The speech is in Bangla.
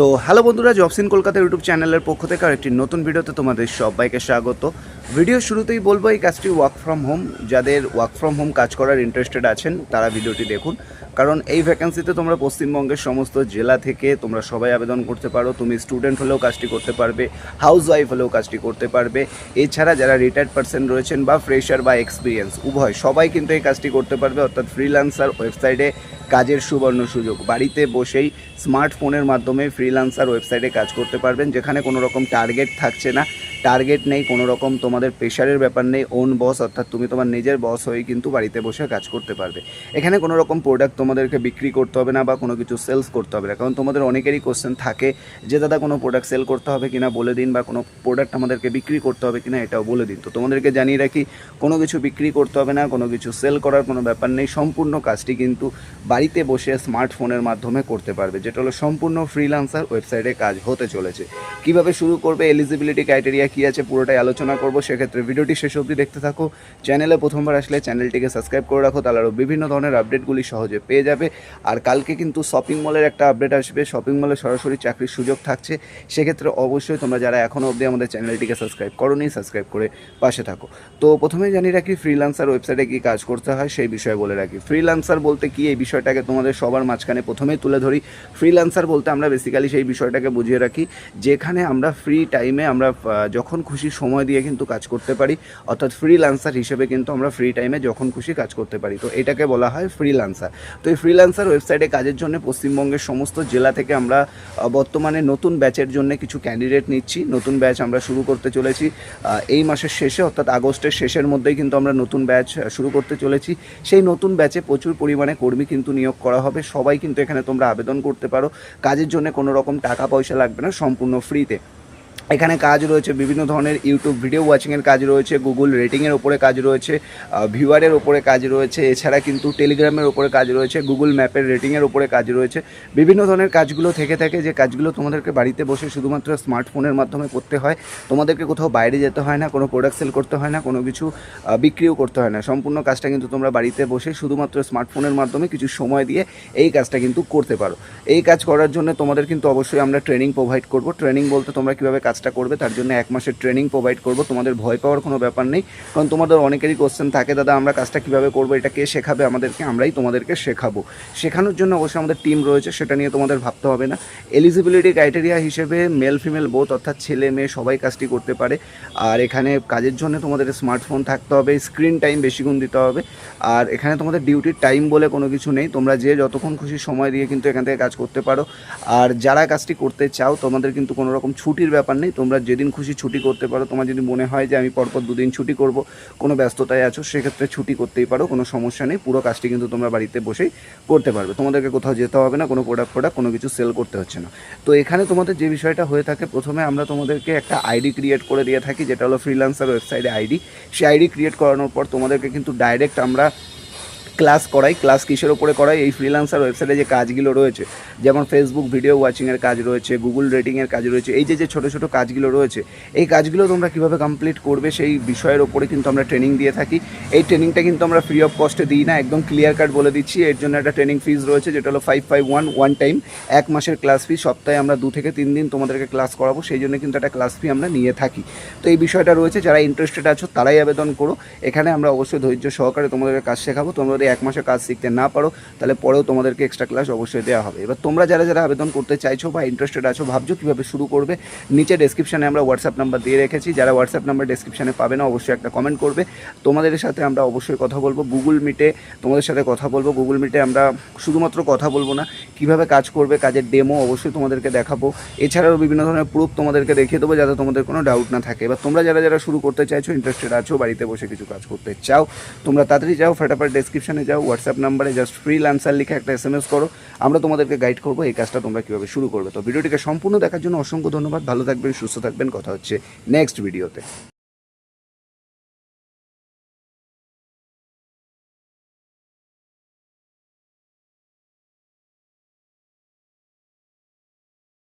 তো হ্যালো বন্ধুরা, জবসিন কলকাতা ইউটিউব চ্যানেলের পক্ষ থেকে আরেকটি নতুন ভিডিওতে তোমাদের সবাইকে স্বাগত। ভিডিও শুরুতেই বলব, এই কাজটি ওয়ার্ক ফ্রম হোম যাদের ওয়ার্ক ফ্রম হোম কাজ করার ইন্টারেস্টেড আছেন, তারা ভিডিওটি দেখুন। কারণ এই ভ্যাকেন্সিতে তোমরা পশ্চিমবঙ্গের সমস্ত জেলা থেকে তোমরা সবাই আবেদন করতে পারো। তুমি স্টুডেন্ট হলেও কাজটি করতে পারবে হাউস ওয়াইফ হলেও কাজটি করতে পারবে। এছাড়া যারা রিটায়ার্ড পার্সন রয়েছেন বা ফ্রেশার বা এক্সপিরিয়েন্স উভয় সবাই কিন্তু এই কাজটি করতে পারবে। অর্থাৎ ফ্রিল্যান্সার ওয়েবসাইটে কাজের সুবর্ণ সুযোগ। বাড়িতে বসেই স্মার্টফোনের মাধ্যমে ফ্রিলান্সার ওয়েবসাইটে কাজ করতে পারবেন, যেখানে কোনো রকম টার্গেট থাকছে না। টার্গেট নেই, কোনো রকম তোমাদের প্রেশারের ব্যাপার নেই ওন বস অর্থাৎ তুমি তোমার নিজের বস হয়ে কিন্তু বাড়িতে বসে কাজ করতে পারবে। এখানে কোনো রকম প্রোডাক্ট তোমাদেরকে বিক্রি করতে হবে না বা কোনো কিছু সেলস করতে হবে না, কারণ তোমাদের অনেকেরই কোশ্চেন থাকে যে, দাদা, কোনো প্রোডাক্ট সেল করতে হবে কিনা বলে দিন বা কোনো প্রোডাক্ট আমাদেরকে বিক্রি করতে হবে কিনা এটাও বলে দিন। তো তোমাদেরকে জানিয়ে রাখি, কোনো কিছু বিক্রি করতে হবে না, কোনো কিছু সেল করার কোনো ব্যাপার নেই, সম্পূর্ণ কাজটি কিন্তু বাড়িতে বসে স্মার্টফোনের মাধ্যমে করতে পারবে, যেটা হলো সম্পূর্ণ ফ্রিল্যান্সার ওয়েবসাইটে কাজ হতে চলেছে। কীভাবে শুরু করবে এলিজিবিলিটি ক্রাইটেরিয়া কী আছে পুরোটাই আলোচনা করব। সেক্ষেত্রে ভিডিওটি শেষ অবধি দেখতে থাকো। চ্যানেলে প্রথমবার আসলে চ্যানেলটিকে সাবস্ক্রাইব করে রাখো, তাহলে আরও বিভিন্ন ধরনের আপডেটগুলি সহজে পেয়ে যাবে। আর কালকে কিন্তু শপিং মলের একটা আপডেট আসবে। শপিং মলে সরাসরি চাকরির সুযোগ থাকছে। সেক্ষেত্রে অবশ্যই তোমরা যারা এখনও অবধি আমাদের চ্যানেলটিকে সাবস্ক্রাইব করোনি, সাবস্ক্রাইব করে পাশে থাকো। তো প্রথমেই জানিয়ে রাখি ফ্রিল্যান্সার ওয়েবসাইটে কী কাজ করতে হয় সেই বিষয়ে বলে রাখি। ফ্রিল্যান্সার বলতে কি? এই বিষয়টাকে তোমাদের সবার মাঝখানে প্রথমেই তুলে ধরি। ফ্রিল্যান্সার বলতে আমরা বেসিক্যালি সেই বিষয়টাকে বুঝিয়ে রাখি, যেখানে আমরা ফ্রি টাইমে আমরা যখন খুশি সময় দিয়ে কিন্তু কাজ করতে পারি, অর্থাৎ ফ্রিল্যান্সার হিসেবে কিন্তু আমরা ফ্রি টাইমে যখন খুশি কাজ করতে পারি। তো এটাকে বলা হয় ফ্রিল্যান্সার তো এই ফ্রিল্যান্সার ওয়েবসাইটে কাজের জন্য পশ্চিমবঙ্গের সমস্ত জেলা থেকে আমরা বর্তমানে নতুন ব্যাচের জন্য কিছু ক্যান্ডিডেট নিচ্ছি। নতুন ব্যাচ আমরা শুরু করতে চলেছি এই মাসের শেষে, অর্থাৎ আগস্টের শেষের মধ্যেই কিন্তু আমরা নতুন ব্যাচ শুরু করতে চলেছি। সেই নতুন ব্যাচে প্রচুর পরিমাণে কর্মী কিন্তু নিয়োগ করা হবে। সবাই কিন্তু এখানে তোমরা আবেদন করতে পারো। কাজের জন্য কোনো রকম টাকা পয়সা লাগবে না, সম্পূর্ণ ফ্রিতে এখানে কাজ রয়েছে, বিভিন্ন ধরনের ইউটিউব ভিডিও ওয়াচিংয়ের কাজ রয়েছে গুগল রেটিংয়ের ওপরে কাজ রয়েছে ভিউয়ারের ওপরে কাজ রয়েছে, এছাড়া কিন্তু টেলিগ্রামের ওপরে কাজ রয়েছে গুগল ম্যাপের রেটিংয়ের ওপরে কাজ রয়েছে। বিভিন্ন ধরনের কাজগুলো থেকে থাকে, যে কাজগুলো তোমাদেরকে বাড়িতে বসে শুধুমাত্র স্মার্টফোনের মাধ্যমে করতে হয়, তোমাদেরকে কোথাও বাইরে যেতে হয় না, কোনো প্রোডাক্ট সেল করতে হয় না, কোনো কিছু বিক্রিও করতে হয় না। সম্পূর্ণ কাজটা কিন্তু তোমরা বাড়িতে বসে শুধুমাত্র স্মার্টফোনের মাধ্যমে কিছু সময় দিয়ে এই কাজটা কিন্তু করতে পারো। এই কাজ করার জন্য তোমাদের কিন্তু অবশ্যই আমরা ট্রেনিং প্রোভাইড করব। ট্রেনিং বলতে তোমরা কীভাবে কাজটা করবে, তার জন্য এক মাসের ট্রেনিং প্রোভাইড করব। তোমাদের ভয় পাওয়ার কোনো ব্যাপার নেই, কারণ তোমাদের অনেকেরই কোশ্চেন থাকে, দাদা, আমরা কাজটা কীভাবে করব? এটা কে শেখাবে আমাদেরকে? আমরাই তোমাদেরকে শেখাবো। শেখানোর জন্য অবশ্যই আমাদের টিম রয়েছে, সেটা নিয়ে তোমাদের ভাবতে হবে না। এলিজিবিলিটি ক্রাইটেরিয়া হিসেবে মেল ফিমেল বোথ অর্থাৎ ছেলে, মেয়ে, সবাই কাজটি করতে পারে। আর এখানে কাজের জন্য তোমাদের স্মার্টফোন থাকতে হবে স্ক্রিন টাইম বেশি গুণ দিতে হবে। আর এখানে তোমাদের ডিউটির টাইম বলে কোনো কিছু নেই, তোমরা যে যতক্ষণ খুশি সময় দিয়ে কিন্তু এখান থেকে কাজ করতে পারো। আর যারা কাজটি করতে চাও, তোমাদের কিন্তু কোনো রকম ছুটির ব্যাপার নেই তোমরা যেদিন খুশি ছুটি করতে পারো। তোমার যদি মনে হয় যে আমি পরপর দুদিন ছুটি করব, কোনো ব্যস্ততায় আছো, সেক্ষেত্রে ছুটি করতেই পারো, কোনো সমস্যা নেই। পুরো কাজটি কিন্তু তোমরা বাড়িতে বসেই করতে পারবে। তোমাদেরকে কোথাও যেতে হবে না, কোনো প্রোডাক্ট প্রোডাক্ট কোনো কিছু সেল করতে হচ্ছে না। তো এখানে তোমাদের যে বিষয়টা হয়ে থাকে, প্রথমে আমরা তোমাদেরকে একটা আইডি ক্রিয়েট করে দিয়ে থাকি, যেটা হলো ফ্রিল্যান্সার ওয়েবসাইটে আইডি সেই আইডি ক্রিয়েট করানোর পর তোমাদেরকে কিন্তু ডাইরেক্ট আমরা ক্লাস করাই ক্লাস কিসের ওপরে করাই? এই ফ্রিল্যান্সার ওয়েবসাইটে যে কাজগুলো রয়েছে, যেমন ফেসবুক ভিডিও ওয়াচিংয়ের কাজ রয়েছে গুগল রেটিংয়ের কাজ রয়েছে, এই যে যে ছোটো ছোটো কাজগুলো রয়েছে, এই কাজগুলো তোমরা কীভাবে কমপ্লিট করবে সেই বিষয়ের ওপরে কিন্তু আমরা ট্রেনিং দিয়ে থাকি। এই ট্রেনিংটা কিন্তু আমরা ফ্রি অফ কস্টে দিই না, একদম ক্লিয়ার কাট বলে দিচ্ছি। এর জন্য একটা ট্রেনিং ফিজ রয়েছে, যেটা হলো five five one one time এক মাসের ক্লাস ফি সপ্তাহে আমরা দু থেকে তিন দিন তোমাদেরকে ক্লাস করাবো, সেই জন্য কিন্তু একটা ক্লাস ফি আমরা নিয়ে থাকি। তো এই বিষয়টা রয়েছে, যারা ইন্টারেস্টেড আছো তারাই আবেদন করো। এখানে আমরা অবশ্যই ধৈর্য সহকারে তোমাদেরকে কাজ শেখাবো। যদি এক মাসে কাজ শিখতে না পারো, তাহলে পরেও তোমাদেরকে এক্সট্রা ক্লাস অবশ্যই দেওয়া হবে। এবার তোমরা যারা যারা আবেদন করতে চাইছো বা ইন্টারেস্টেড আছো, ভাবছ কীভাবে শুরু করবে, নিচে ডেসক্রিপশনে আমরা হোয়াটসঅ্যাপ নাম্বার দিয়ে রেখেছি। যারা হোয়াটসঅ্যাপ নাম্বার ডেসক্রিপশনে পাবে না, অবশ্যই একটা কমেন্ট করবে। তোমাদের সাথে আমরা অবশ্যই কথা বলব গুগল মিটে তোমাদের সাথে কথা বলব গুগল মিটে আমরা শুধুমাত্র কথা বলব না, কীভাবে কাজ করবে, কাজের ডেমো অবশ্যই তোমাদেরকে দেখাবো। এছাড়াও বিভিন্ন ধরনের প্রুফ তোমাদেরকে দেখিয়ে দেবো, যাতে তোমাদের কোনো ডাউট না থাকে। এবার তোমরা যারা যারা শুরু করতে চাইছো ইন্টারেস্টেড আছো, বাড়িতে বসে কিছু কাজ করতে চাও, তোমরা তাড়াতাড়ি যাও, ফটাফট ডেসক্রিপশনে যাও হোয়াটসঅ্যাপ নাম্বারে জাস্ট ফ্রি লান্সার লিখে একটা এস এম এস করো। আমরা তোমাদেরকে গাইড করব এই কাজটা তোমরা কীভাবে শুরু করবে। তো ভিডিওটিকে সম্পূর্ণ দেখার জন্য অসংখ্য ধন্যবাদ। ভালো থাকবেন, সুস্থ থাকবেন। কথা হচ্ছে নেক্সট ভিডিওতে